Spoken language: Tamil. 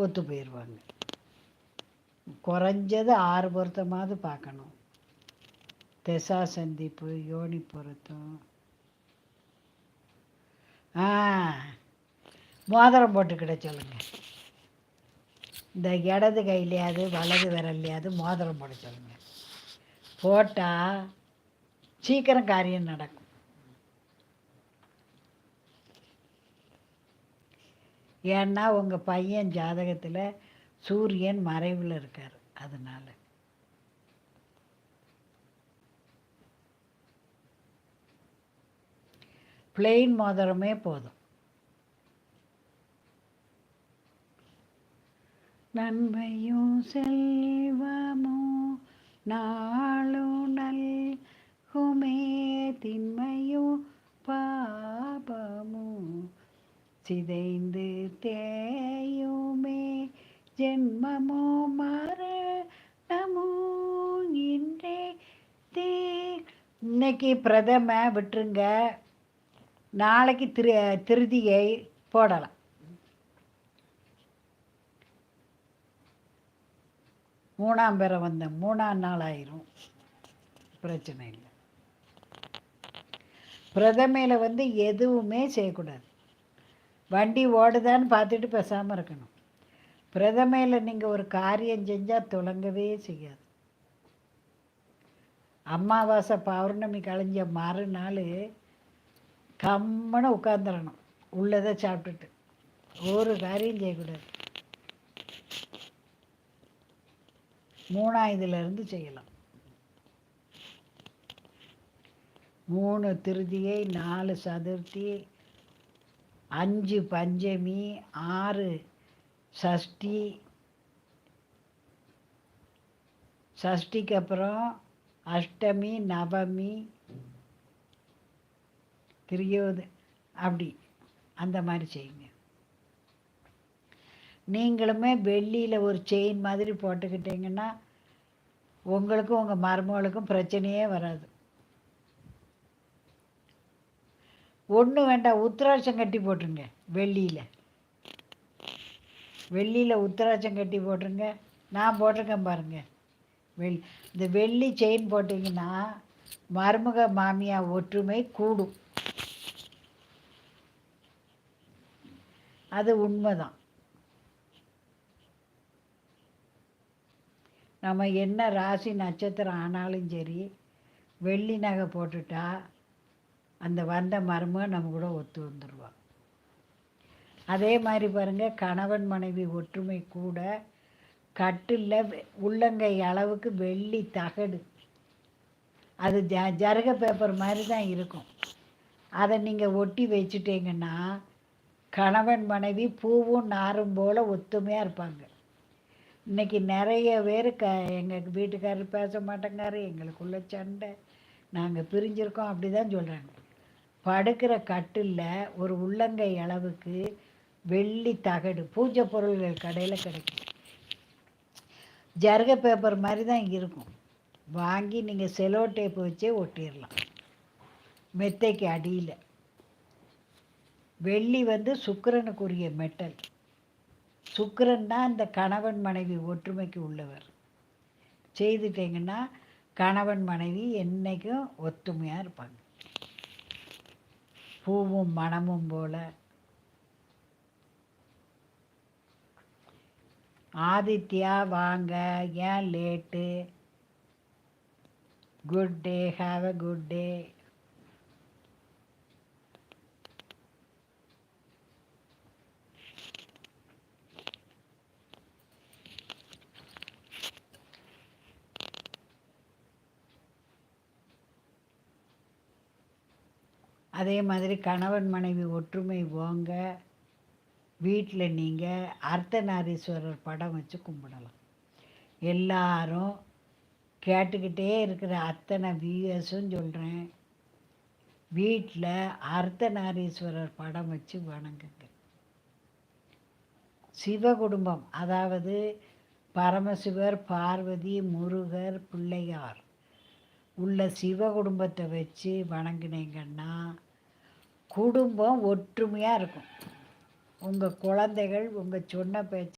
ஒத்து போயிடுவாங்க குறைஞ்சது ஆறு பொருத்தமாவது பார்க்கணும். திசா சந்திப்பு யோனி பொருத்தம். ஆ மோதிரம் போட்டுக்கிட சொல்லுங்க. இந்த இடது கையிலையாவது வலது விரல்லையாவது மோதிரம் போட சொல்லுங்க. போட்டால் சீக்கிரம் காரியம் நடக்கும். ஏன்னா உங்கள் பையன் ஜாதகத்தில் சூரியன் மறைவில் இருக்கார். அதனால். பிளெயின் மோதிரமே போதும். நன்மையும் செல்வமோ நாளும் நல்குமே திண்மையும் சிதைந்து தேயுமே ஜென்மமோ மரணமோ இன்றே தே இன்னைக்கு பிரதம விட்டுருங்க. நாளைக்கு திரு திருதியை போடலாம். மூணாம் பேரை வந்த மூணாம் நாள் ஆயிரும். பிரச்சனை இல்லை. பிரதமையில் வந்து எதுவுமே செய்யக்கூடாது. வண்டி ஓடுதான்னு பார்த்துட்டு பேசாமல் இருக்கணும். பிரதமையில் நீங்கள் ஒரு காரியம் செஞ்சால் தொடங்கவே செய்யாது. அமாவாசை பௌர்ணமி கழிஞ்ச மறுநாள் கம்மனை உட்காந்துடணும் உள்ளதை சாப்பிட்டுட்டு. ஒரு காரியம் செய்யக்கூடாது. மூணாவதுலேருந்து செய்யலாம். மூணு திருதியை நாலு சதுர்த்தி அஞ்சு பஞ்சமி ஆறு சஷ்டி சஷ்டிக்கு அப்புறம் அஷ்டமி நவமி திரியோது அப்படி அந்த மாதிரி செய்யுங்க. நீங்களுமே வெள்ளியில் ஒரு செயின் மாதிரி போட்டுக்கிட்டீங்கன்னா உங்களுக்கும் உங்கள் மருமகளுக்கும் பிரச்சனையே வராது. ஒன்றும் வேண்டாம் உத்திராட்சம் கட்டி போட்டுருங்க வெள்ளியில். வெள்ளியில் உத்திராட்சம் கட்டி போட்டுருங்க நான் போட்டிருக்கேன் பாருங்கள் வெள்ளி இந்த வெள்ளி செயின் போட்டிங்கன்னா மருமக மாமியா ஒற்றுமை கூடும். அது உண்மைதான். நம்ம என்ன ராசி நட்சத்திரம் ஆனாலும் சரி வெள்ளி நகை போட்டுட்டா அந்த வந்த மருமக நம்ம கூட ஒத்து வந்துடுவா அதே மாதிரி பாருங்கள் கணவன் மனைவி ஒற்றுமை கூட கட்டில் உள்ளங்கை அளவுக்கு வெள்ளி தகடு. அது ஜ ஜருக பேப்பர் மாதிரி தான் இருக்கும். அதை நீங்கள் ஒட்டி வச்சுட்டீங்கன்னா கணவன் மனைவி பூவும் நாரும் போல் ஒத்துமையாக இருப்பாங்க. இன்றைக்கி நிறைய பேர் க எங்கள் வீட்டுக்காரர் பேச மாட்டேங்காரு எங்களுக்குள்ள சண்டை. நாங்கள் பிரிஞ்சிருக்கோம் அப்படி தான் சொல்கிறாங்க படுக்கிற கட்டில் ஒரு உள்ளங்கை அளவுக்கு வெள்ளி தகடு பூஜை பொருள்கள் கடையில் கிடைக்கும். ஜருக பேப்பர் மாதிரி தான் இருக்கும். வாங்கி நீங்கள் செலோ டேப் வச்சே ஒட்டிடலாம் மெத்தைக்கு அடியில். வெள்ளி வந்து சுக்கரனுக்குரிய மெட்டல். சுக்கரன் தான் இந்த கணவன் மனைவி ஒற்றுமைக்கு உள்ளவர். செய்துட்டீங்கன்னா கணவன் மனைவி என்றைக்கும் ஒத்துமையாக இருப்பாங்க. பூவும் மனமும் போல். ஆதித்யா வாங்க ஏன் late? Good day have a good day. அதே மாதிரி கணவன் மனைவி ஒற்றுமை போங்க வீட்டில் நீங்கள் அர்த்தநாரீஸ்வரர் படம் வச்சு கும்பிடலாம். எல்லாரும் கேட்டுக்கிட்டே இருக்கிற அத்தனை வியூஎஸும் சொல்கிறேன் வீட்டில் அர்த்தநாரீஸ்வரர் படம் வச்சு வணங்குங்க. சிவ குடும்பம் அதாவது பரமசிவர் பார்வதி முருகர் பிள்ளையார் உள்ள சிவ குடும்பத்தை வச்சு வணங்கினீங்கன்னா குடும்பம் ஒற்றுமையாக இருக்கும். உங்கள் குழந்தைகள் உங்கள் சொன்ன பேச்சு